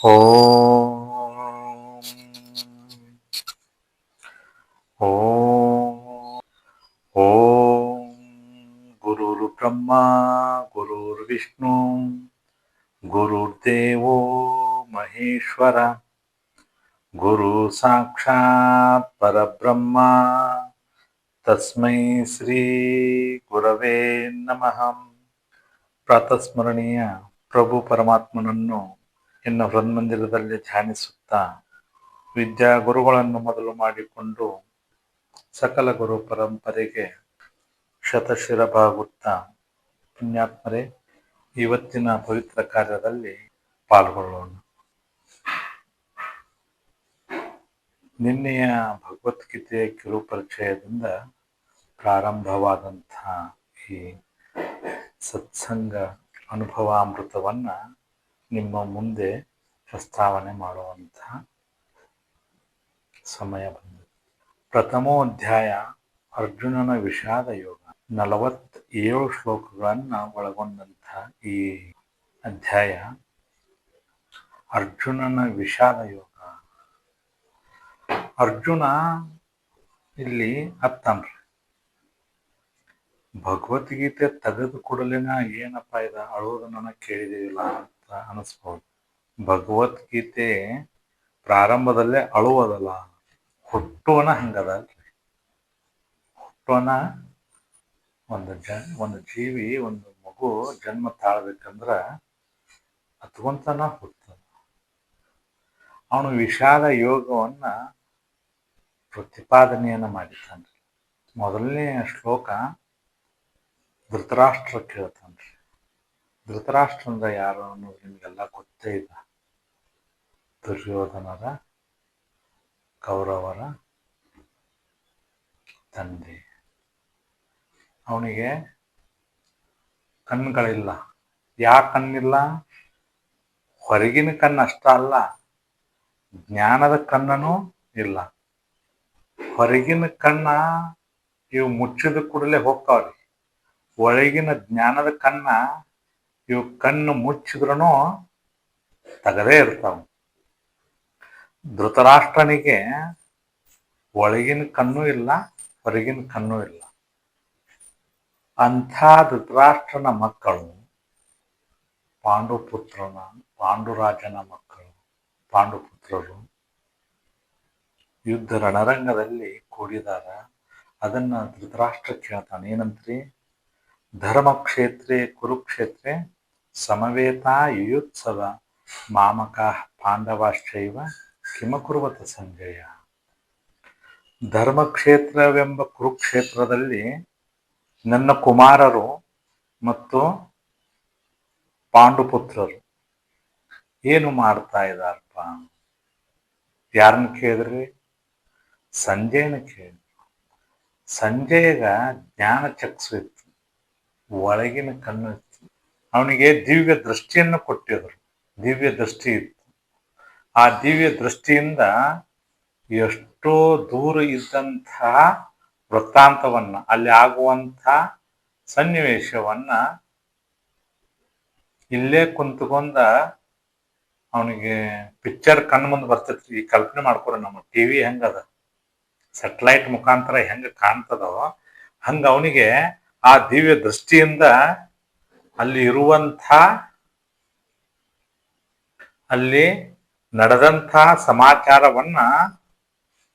ಓಂ ಓಂ ಗುರುರ್ ಬ್ರಹ್ಮ ಗುರುರ್ ವಿಷ್ಣು ಗುರುರ್ದೇವೋ ಮಹೇಶ್ವರ ಗುರು ಸಾಕ್ಷಾತ್ ಪರಬ್ರಹ್ಮ ತಸ್ಮೈ ಶ್ರೀ ಗುರವೇ ನಮಃ ಪ್ರಾತಸ್ಮರಣೀಯ ಪ್ರಭು ಪರಮಾತ್ಮನನ್ನು ಇನ್ನು ಹೃನ್ಮಂದಿರದಲ್ಲಿ ಧ್ಯಾನಿಸುತ್ತಾ ವಿದ್ಯಾ ಗುರುಗಳನ್ನು ಮೊದಲು ಮಾಡಿಕೊಂಡು ಸಕಲ ಗುರು ಪರಂಪರೆಗೆ ಶತಶಿರಭಾಗುತ್ತಾ. ಪುಣ್ಯಾತ್ಮರೇ, ಇವತ್ತಿನ ಪವಿತ್ರ ಕಾರ್ಯದಲ್ಲಿ ಪಾಲ್ಗೊಳ್ಳೋಣ. ನಿನ್ನೆಯ ಭಗವದ್ಗೀತೆಯ ಕಿರು ಪರಿಚಯದಿಂದ ಪ್ರಾರಂಭವಾದಂತಹ ಈ ಸತ್ಸಂಗ ಅನುಭವಾಮೃತವನ್ನ ನಿಮ್ಮ ಮುಂದೆ ಪ್ರಸ್ತಾವನೆ ಮಾಡುವಂತಹ ಸಮಯ ಬಂದಿದೆ. ಪ್ರಥಮೋಧ್ಯಾಯ ಅರ್ಜುನನ ವಿಷಾದ ಯೋಗ. ನಲವತ್ತೇಳು ಶ್ಲೋಕಗಳನ್ನು ಒಳಗೊಂಡಂತಹ ಈ ಅಧ್ಯಾಯ ಅರ್ಜುನನ ವಿಷಾದ ಯೋಗ. ಅರ್ಜುನ ಇಲ್ಲಿ ಅತ್ತನ್ರಿ ಭಗವದ್ಗೀತೆ ತೆಗೆದು ಕೂಡಲಿನ ಏನಪ್ಪ ಇದ? ಅಳೋದು ನನಗೆ ಕೇಳಿದಿಲ್ಲ ಅಂತ ಭಗವದ್ಗೀತೆ ಪ್ರಾರಂಭದಲ್ಲೇ ಅಳುವುದಲ್ಲ ಹುಟ್ಟೋನ ಹಂಗದ ಹುಟ್ಟೋನ ಒಂದು ಜ, ಒಂದು ಜೀವಿ, ಒಂದು ಮಗು ಜನ್ಮ ತಾಳ್ಬೇಕಂದ್ರ ಅತ್ವಂತನ ಹುಟ್ಟದ ಅವನು ವಿಶಾಲ ಯೋಗವನ್ನ ಪ್ರತಿಪಾದನೆಯನ್ನ ಮಾಡಿದ್ದಾನೆ. ಮೊದಲನೇ ಶ್ಲೋಕ ಧೃತರಾಷ್ಟ್ರ ಕೇಳ್ತಾನ್ರಿ ಧೃತರಾಷ್ಟ್ರ ಅಂದ್ರೆ ಯಾರು ಅನ್ನೋದು ನಿಮಗೆಲ್ಲ ಗೊತ್ತೇ ಇಲ್ಲ. ದುರ್ಯೋಧನರ, ಕೌರವರ ತಂದೆ. ಅವನಿಗೆ ಕಣ್ಣುಗಳಿಲ್ಲ ಯಾ ಕಣ್ಣಿಲ್ಲ? ಹೊರಗಿನ ಕಣ್ಣು ಅಷ್ಟ ಅಲ್ಲ. ಜ್ಞಾನದ ಕಣ್ಣನೂ ಇಲ್ಲ. ಹೊರಗಿನ ಕಣ್ಣ ಇವು ಮುಚ್ಚಿದ ಕೂಡಲೇ ಹೋಗ್ತಾವ್ರಿ. ಒಳಗಿನ ಜ್ಞಾನದ ಕಣ್ಣ ಇವು ಕಣ್ಣು ಮುಚ್ಚಿದ್ರೂ ತಗದೇ ಇರ್ತಾವ. ಧೃತರಾಷ್ಟ್ರನಿಗೆ ಒಳಗಿನ ಕಣ್ಣು ಇಲ್ಲ, ಹೊರಗಿನ ಕಣ್ಣು ಇಲ್ಲ. ಅಂಥ ಧೃತರಾಷ್ಟ್ರನ ಮಕ್ಕಳು, ಪಾಂಡುಪುತ್ರನ, ಪಾಂಡುರಾಜನ ಮಕ್ಕಳು, ಪಾಂಡುಪುತ್ರರು ಯುದ್ಧ ರಣರಂಗದಲ್ಲಿ ಕೂಡಿದಾಗ ಅದನ್ನ ಧೃತರಾಷ್ಟ್ರ ಕೇಳ್ತಾನೆ, ಏನಂತ್ರಿ? ಧರ್ಮಕ್ಷೇತ್ರೆ, ಕುರುಕ್ಷೇತ್ರೆ ಸಮವೇತ ಯುಯುತ್ಸವ ಮಾಮಕ ಪಾಂಡವಾಶ್ಚೈವ ಕಿಮಕುರುವತ ಸಂಜಯ ಧರ್ಮಕ್ಷೇತ್ರವೆಂಬ ಕುರುಕ್ಷೇತ್ರದಲ್ಲಿ ನನ್ನ ಕುಮಾರರು ಮತ್ತು ಪಾಂಡುಪುತ್ರರು ಏನು ಮಾಡ್ತಾ ಇದಾರಪ್ಪ ಯಾರನ್ನ ಕೇಳಿದ್ರಿ? ಸಂಜಯನ ಕೇಳಿದ್ರು. ಸಂಜಯಗ ಜ್ಞಾನ ಚಕ್ಸು ಒಳಗಿನ ಕಣ್ಣು ಅವನಿಗೆ ದಿವ್ಯ ದೃಷ್ಟಿಯನ್ನು ಕೊಟ್ಟಿದ್ರು ದಿವ್ಯ ದೃಷ್ಟಿ ಇತ್ತು. ಆ ದಿವ್ಯ ದೃಷ್ಟಿಯಿಂದ ಎಷ್ಟೋ ದೂರ ಇದ್ದಂತಹ ವೃತ್ತಾಂತವನ್ನ, ಅಲ್ಲಿ ಆಗುವಂಥ ಸನ್ನಿವೇಶವನ್ನ ಇಲ್ಲೇ ಕುಂತ್ಕೊಂಡ ಅವನಿಗೆ ಪಿಕ್ಚರ್ ಕಣ್ಣು ಮುಂದೆ ಬರ್ತೈತಿ ಈ ಕಲ್ಪನೆ ಮಾಡ್ಕೊರ ನಮ್ಮ ಟಿವಿ ಹೆಂಗದ? ಸೆಟಲೈಟ್ ಮುಖಾಂತರ ಹೆಂಗ ಕಾಣ್ತದೋ, ಹಂಗ ಅವನಿಗೆ ಆ ದಿವ್ಯ ದೃಷ್ಟಿಯಿಂದ ಅಲ್ಲಿ ಇರುವಂಥ, ಅಲ್ಲಿ ನಡೆದಂಥ ಸಮಾಚಾರವನ್ನ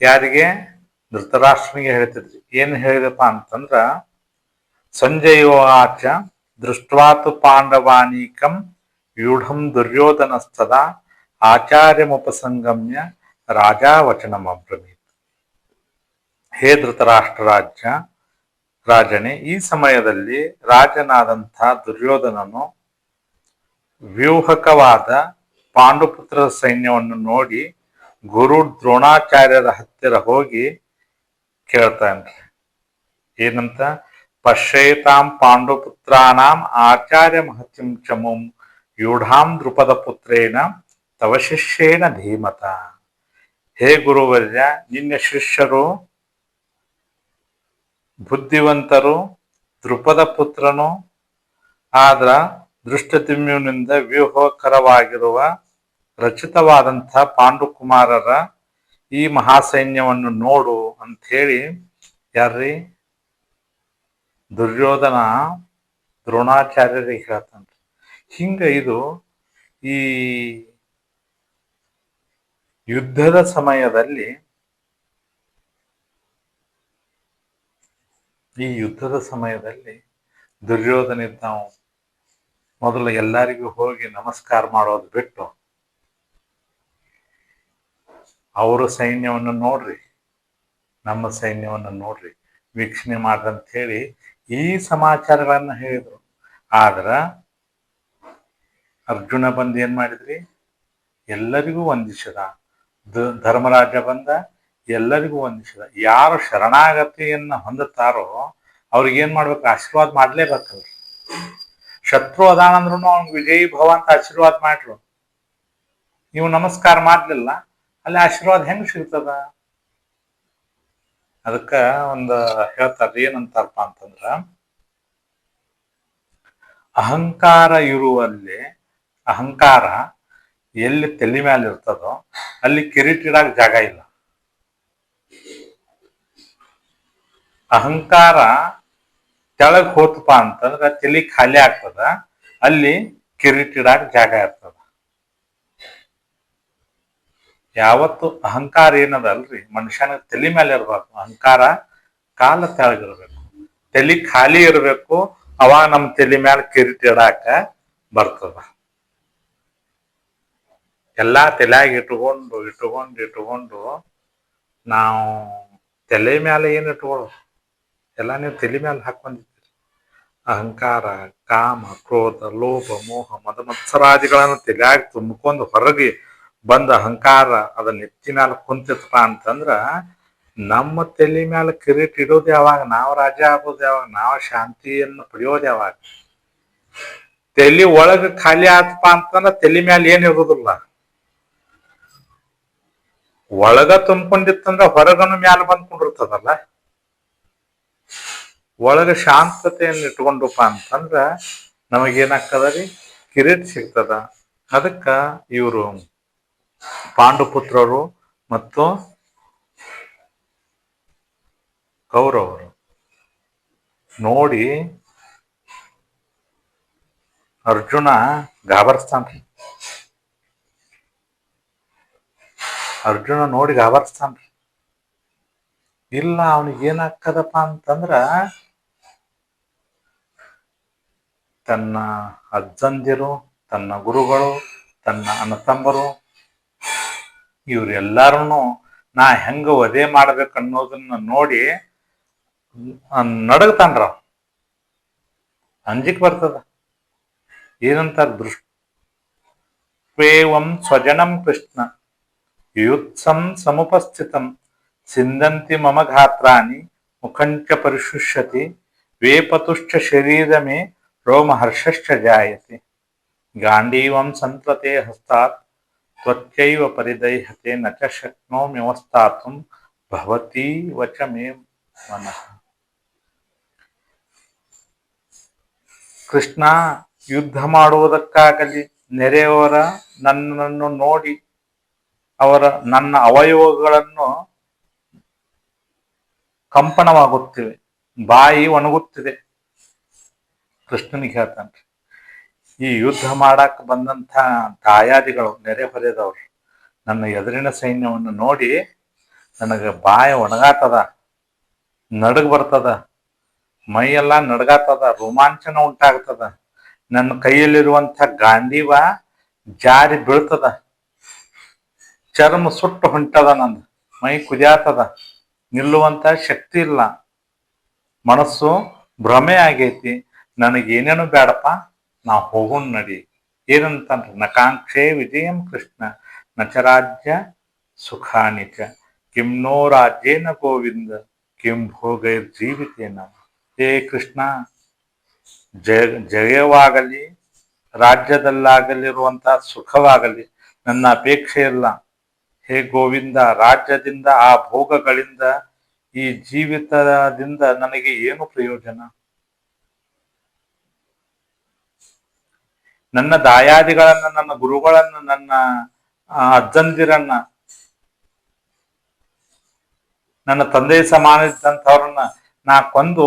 ಯಾರಿಗೆ? ಧೃತರಾಷ್ಟ್ರನಿಗೆ ಹೇಳ್ತಿದ್ರಿ. ಏನ್ ಹೇಳಿದಪ್ಪ ಅಂತಂದ್ರ ಸಂಜಯೋವಾಚ ದೃಷ್ಟ್ವಾತು ಪಾಂಡವಾನೀಕಂ ವ್ಯೂಢಂ ದುರ್ಯೋಧನಸ್ಥದ ಆಚಾರ್ಯಮುಪಸಂಗಮ್ಯ ರಾಜಾವಚನಮಬ್ರವೀತ್. ಹೇ ಧೃತರಾಷ್ಟ್ರ ರಾಜ್ಯ ರಾಜನೇ, ಈ ಸಮಯದಲ್ಲಿ ರಾಜನಾದಂಥ ದುರ್ಯೋಧನನು ವ್ಯೂಹಕವಾದ ಪಾಂಡುಪುತ್ರ ಸೈನ್ಯವನ್ನು ನೋಡಿ ಗುರು ದ್ರೋಣಾಚಾರ್ಯರ ಹತ್ತಿರ ಹೋಗಿ ಕೇಳ್ತಾನ್ರಿ ಏನಂತ? ಪಶ್ಯೇತಾಂ ಪಾಂಡುಪುತ್ರಾನಾಂ ಆಚಾರ್ಯ ಮಹತ್ಯಂ ಚಮುಂ ಯೂಢಾಂ ದೃಪದ ಪುತ್ರೇನ ತವ ಶಿಷ್ಯೇನ ಧೀಮತ. ಹೇ ಗುರುವರ್ಯ, ನಿನ್ನ ಶಿಷ್ಯರು ಬುದ್ಧಿವಂತರು ದೃಪದ ಪುತ್ರನು, ಆದ್ರ ದೃಷ್ಟತಿಮ್ಯುನಿಂದ ವ್ಯೂಹಕರವಾಗಿರುವ ರಚಿತವಾದಂಥ ಪಾಂಡುಕುಮಾರರ ಈ ಮಹಾಸೈನ್ಯವನ್ನು ನೋಡು ಅಂತ ಹೇಳಿ ಯಾರ್ರಿ? ದುರ್ಯೋಧನ ದ್ರೋಣಾಚಾರ್ಯರಿಗೆ ಹೇಳ್ತಾನೆ. ಹಿಂಗ ಇದು ಈ ಯುದ್ಧದ ಸಮಯದಲ್ಲಿ ಈ ಯುದ್ಧದ ಸಮಯದಲ್ಲಿ ದುರ್ಯೋಧನ ನಾವು ಮೊದಲು ಎಲ್ಲರಿಗೂ ಹೋಗಿ ನಮಸ್ಕಾರ ಮಾಡೋದು ಬಿಟ್ಟು ಅವರ ಸೈನ್ಯವನ್ನು ನೋಡ್ರಿ, ನಮ್ಮ ಸೈನ್ಯವನ್ನು ನೋಡ್ರಿ ವೀಕ್ಷಣೆ ಮಾಡ್ದಂತ ಹೇಳಿ ಈ ಸಮಾಚಾರಗಳನ್ನ ಹೇಳಿದ್ರು. ಆದ್ರ ಅರ್ಜುನ ಬಂದು ಏನ್ ಮಾಡಿದ್ರಿ? ಎಲ್ಲರಿಗೂ ವಂದಿಸಿದ. ಧರ್ಮರಾಜ ಬಂದ ಎಲ್ಲರಿಗೂ ವಂದಿಸಿದ ಯಾರು ಶರಣಾಗತಿಯನ್ನ ಹೊಂದುತ್ತಾರೋ ಅವ್ರಿಗೆ ಏನ್ ಮಾಡ್ಬೇಕು? ಆಶೀರ್ವಾದ ಮಾಡ್ಲೇಬೇಕಲ್ರಿ ಶತ್ರು ಅದಾನಂದ್ರು ಅವ್ನಿಗೆ ವಿಜಯೀ ಭವ ಅಂತ ಆಶೀರ್ವಾದ ಮಾಡ್ರು. ನೀವು ನಮಸ್ಕಾರ ಮಾಡ್ಲಿಲ್ಲ, ಅಲ್ಲಿ ಆಶೀರ್ವಾದ ಹೆಂಗ್ ಸಿಗ್ತದ? ಅದಕ್ಕ ಒಂದು ಹೇಳ್ತಾರ ಏನಂತಾರಪ್ಪ ಅಂತಂದ್ರ, ಅಹಂಕಾರ ಇರುವಲ್ಲಿ, ಅಹಂಕಾರ ಎಲ್ಲಿ ತಲೆ ಮ್ಯಾಲಿರ್ತದೋ ಅಲ್ಲಿ ಕಿರೀಟ ಇಡಾಕ ಜಾಗ ಇಲ್ಲ. ಅಹಂಕಾರ ಕೆಳಗ್ ಹೋತಪ್ಪ ಅಂತಂದ್ರ ತಲೆ ಖಾಲಿ ಆಗ್ತದ, ಅಲ್ಲಿ ಕಿರೀಟ ಇಡಾಕ ಜಾಗ ಇರ್ತದ. ಯಾವತ್ತು ಅಹಂಕಾರ ಏನದಲ್ರಿ? ಮನುಷ್ಯನ ತಲೆ ಮೇಲೆ ಇರ್ಬೇಕು. ಅಹಂಕಾರ ಕಾಲ ತೆಳಗಿರ್ಬೇಕು ತಲೆ ಖಾಲಿ ಇರ್ಬೇಕು ಅವಾಗ ನಮ್ಮ ತಲೆ ಮೇಲೆ ಕಿರೀಟ ಇಡಾಕ ಬರ್ತದ. ಎಲ್ಲಾ ತಲೆಯಾಗ ಇಟ್ಕೊಂಡು ಇಟ್ಕೊಂಡು ಇಟ್ಕೊಂಡು ನಾವು ತಲೆ ಮೇಲೆ ಏನು ಇಟ್ಕೊಳ್ಳೋದು ಎಲ್ಲ ನೀವು ತಲೆ ಮೇಲೆ ಹಾಕೊಂಡಿರ್ತೀರಿ ಅಹಂಕಾರ, ಕಾಮ, ಕ್ರೋಧ, ಲೋಭ, ಮೋಹ, ಮದ ಮತ್ಸರಾದಿಗಳನ್ನು ತಲೆಯಾಗ ತುಂಬಿಕೊಂಡು ಹೊರಗೆ ಬಂದ ಅಹಂಕಾರ ಅದ ನೆತ್ತಿ ಮೇಲೆ ಕುಂತಿತ್ತಪ್ಪ ಅಂತಂದ್ರ ನಮ್ಮ ತಲೆ ಮೇಲೆ ಕಿರೀಟ್ ಇಡೋದು ಯಾವಾಗ, ನಾವು ರಾಜ ಆಗೋದು ಯಾವಾಗ, ನಾವು ಶಾಂತಿಯನ್ನು ಪಡೆಯೋದು ಯಾವಾಗ? ತಲೆ ಒಳಗ ಖಾಲಿ ಆತಪ್ಪ ಅಂತಂದ್ರ ತಲೆ ಮೇಲೆ ಏನ್ ಇರೋದಿಲ್ಲ. ಒಳಗ ತುಂಬಿಕೊಂಡಿತ್ತಂದ್ರ ಹೊರಗನು ಮ್ಯಾಲ ಬಂದ್ಕೊಂಡಿರ್ತದಲ್ಲ ಒಳಗ ಶಾಂತತೆಯನ್ನು ಇಟ್ಕೊಂಡಪ್ಪ ಅಂತಂದ್ರ ನಮಗೇನಾಗ್ತದ ರೀ? ಕಿರೀಟ ಸಿಗ್ತದ. ಅದಕ್ಕ ಇವರು ಪಾಂಡುಪುತ್ರರು ಮತ್ತು ಕೌರವರು ನೋಡಿ ಅರ್ಜುನ ಗಾಬರಿಸ್ತಾನ. ಅರ್ಜುನ ನೋಡಿ ಗಾಬರಿಸ್ತಾನ್ರಿ ಇಲ್ಲ ಅವನಿಗೆ ಏನಾಗ್ತದಪ್ಪ ಅಂತಂದ್ರ ತನ್ನ ಅಜ್ಜಂದಿರು, ತನ್ನ ಗುರುಗಳು, ತನ್ನ ಅಣ್ಣತಮ್ಮರು ಇವರೆಲ್ಲರೂ ನಾ ಹೆಂಗ ವಧೆ ಮಾಡ್ಬೇಕು ಅನ್ನೋದನ್ನ ನೋಡಿ ನಡಗ್ತಾನ್ರ ಅಂಜಿಕ್ ಬರ್ತದ. ಏನಂತಾರ ದೃಷ್ಟೇವಂ ಸ್ವಜನಂ ಕೃಷ್ಣ. ಯುತ್ಸಂ ಸಮುಪಸ್ಥಿತಂ. ಸಿಂದಂತಿ ಮಮ ಮುಖಂಚ ಪರಿಶುಷ್ಯತಿ. ವೇಪತುಶ್ಚ ಶರೀರ ಮೇ ರೋಮಹರ್ಷಶ್ಚ ಜಾಯತೆ. ಗಾಂಡೀವಂ ಸಂತತೆ ಹಸ್ತಾತ್, ತ್ವಚ್ಚೈವ ಪರಿದೈಹತೆ ನ ಚ ಅವಸ್ಥಾತುಂ ಭವತಿ ವಚ ಮೇ ಮನಃ. ಕೃಷ್ಣ ಯುದ್ಧ ಮಾಡುವುದಕ್ಕಾಗಲಿ ನೆರೆಯವರ ನನ್ನನ್ನು ನೋಡಿ ಅವರ ನನ್ನ ಅವಯವಗಳನ್ನು ಕಂಪನವಾಗುತ್ತಿವೆ, ಬಾಯಿ ಒಣಗುತ್ತಿದೆ. ಕೃಷ್ಣನಿಗೆ ಹೇಳ್ತಾನೆ ಈ ಯುದ್ಧ ಮಾಡಕ್ ಬಂದಂತ ದಾಯಾದಿಗಳು ನೆರೆಹೊರೆದವ್ರು ನನ್ನ ಎದುರಿನ ಸೈನ್ಯವನ್ನು ನೋಡಿ ನನಗೆ ಬಾಯ ಒಣಗಾತದ, ನಡಗ್ ಬರ್ತದ, ಮೈಯೆಲ್ಲ ನಡಗಾತದ, ರೋಮಾಂಚನ ಉಂಟಾಗ್ತದ, ನನ್ನ ಕೈಯಲ್ಲಿರುವಂಥ ಗಾಂಧೀವ ಜಾರಿ ಬೀಳ್ತದ, ಚರ್ಮ ಸುಟ್ಟು ಹೊಂಟದ ನಂದು, ಮೈ ಕುದಿಯಾತದ ನಿಲ್ಲುವಂತ ಶಕ್ತಿ ಇಲ್ಲ, ಮನಸ್ಸು ಭ್ರಮೆ ಆಗೈತಿ ನನಗೆ ಏನೇನು ಬೇಡಪ್ಪ, ನಾ ಹೋಗೋಣ ನಡಿ. ಏನಂತಂದ್ರೆ ನಕಾಂಕ್ಷೆ ವಿಜಯಂ ಕೃಷ್ಣ, ನಚರಾಜ್ಯ ಸುಖಾನಿಚ ಕಿಮ್ನೋ ಕಿಂ ನೋ ರಾಜ್ಯೇನ ಗೋವಿಂದ, ಕಿಂ ಭೋಗೈರ್ ಜೀವಿತೇನ. ಹೇ ಕೃಷ್ಣ, ಜಯ, ಜಯವಾಗಲಿ ರಾಜ್ಯದಲ್ಲಾಗಲಿರುವಂತಹ ಸುಖವಾಗಲಿ, ನನ್ನ ಅಪೇಕ್ಷೆ ಇಲ್ಲ. ಹೇ ಗೋವಿಂದ, ರಾಜ್ಯದಿಂದ, ಆ ಭೋಗಗಳಿಂದ, ಈ ಜೀವಿತದಿಂದ ನನಗೆ ಏನು ಪ್ರಯೋಜನ? ನನ್ನ ದಾಯಾದಿಗಳನ್ನ, ನನ್ನ ಗುರುಗಳನ್ನ, ನನ್ನ ಅಜ್ಜಂದಿರನ್ನ, ನನ್ನ ತಂದೆ ಸಮಾನ ಇದ್ದಂಥವ್ರನ್ನ ನಾ ಕೊಂದು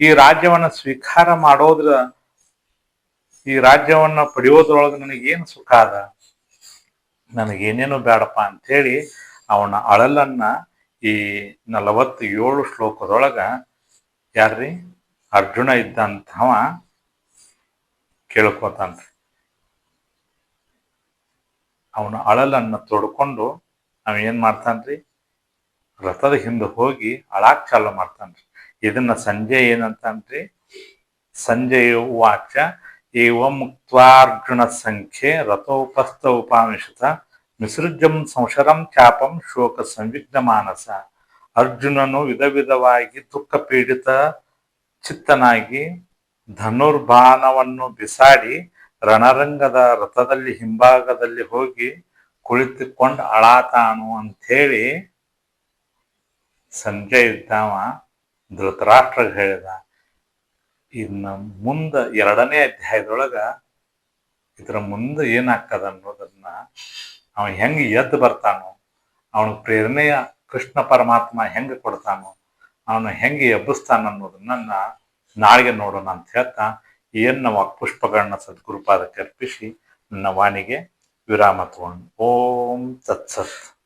ಈ ರಾಜ್ಯವನ್ನ ಸ್ವೀಕಾರ ಮಾಡೋದ್ರ, ಈ ರಾಜ್ಯವನ್ನ ಪಡೆಯೋದ್ರೊಳಗೆ ನನಗೇನು ಸುಖ ಅದ? ನನಗೇನೇನು ಬೇಡಪ್ಪ ಅಂಥೇಳಿ ಅವನ ಅಳಲನ್ನ ಈ ನಲವತ್ತು ಏಳು ಶ್ಲೋಕದೊಳಗ ಯಾರ್ರಿ? ಅರ್ಜುನ ಇದ್ದಂಥವ ಕೇಳ್ಕೊತಾನ್ರಿ. ಅವನ ಅಳಲನ್ನು ತೊಡ್ಕೊಂಡು ಅವ ಏನ್ ಮಾಡ್ತಾನ್ರಿ? ರಥದ ಹಿಂದೆ ಹೋಗಿ ಅಳಾಕ್ ಚಾಲು ಮಾಡ್ತಾನ್ರಿ. ಇದನ್ನ ಸಂಜೆ ಏನಂತಾನ್ರಿ? ಸಂಜೆಯ ವಾಚ ಏವ ಮುಕ್ತಾರ್ಜುನ ಸಂಖ್ಯೆ ರಥೋಪಸ್ಥ ಉಪಾಮಿಷತ ಮಿಸೃಜಂ ಸಂಶರಂ ಚಾಪಂ ಶೋಕ ಸಂವಿಗ್ನ ಮಾನಸ. ಅರ್ಜುನನು ವಿಧ ವಿಧವಾಗಿ ದುಃಖ ಪೀಡಿತ ಚಿತ್ತನಾಗಿ ಧನುರ್ಬಾಣವನ್ನು ಬಿಸಾಡಿ ರಣರಂಗದ ರಥದಲ್ಲಿ ಹಿಂಭಾಗದಲ್ಲಿ ಹೋಗಿ ಕುಳಿತುಕೊಂಡು ಅಳಾತಾನು ಅಂಥೇಳಿ ಸಂಜೆ ಇದ್ದಾವ ಧೃತರಾಷ್ಟ್ರ ಹೇಳಿದ, ಇನ್ನ ಮುಂದ ಎರಡನೇ ಅಧ್ಯಾಯದೊಳಗ ಇದ್ರ ಮುಂದೆ ಏನಾಗ್ತದ ಅನ್ನೋದನ್ನ ಅವ ಹೆಂಗ ಎದ್ದು ಬರ್ತಾನೋ, ಅವನ ಪ್ರೇರಣೆಯ ಕೃಷ್ಣ ಪರಮಾತ್ಮ ಹೆಂಗ ಕೊಡ್ತಾನೋ, ಅವನು ಹೆಂಗೆ ಎಬ್ಬಿಸ್ತಾನ ಅನ್ನೋದನ್ನ ನಾಳೆಗೆ ನೋಡೋಣ ಅಂತ ಹೇಳ್ತಾ ಏನ್ ನಾವು ಪುಷ್ಪಗಳನ್ನ ಸದ್ಗುರುಪಾದಕ್ಕೆ ಅರ್ಪಿಸಿ ನನ್ನ ವಾಣಿಗೆ ವಿರಾಮ ತಗೊಂಡು. ಓಂ ತತ್ಸತ್.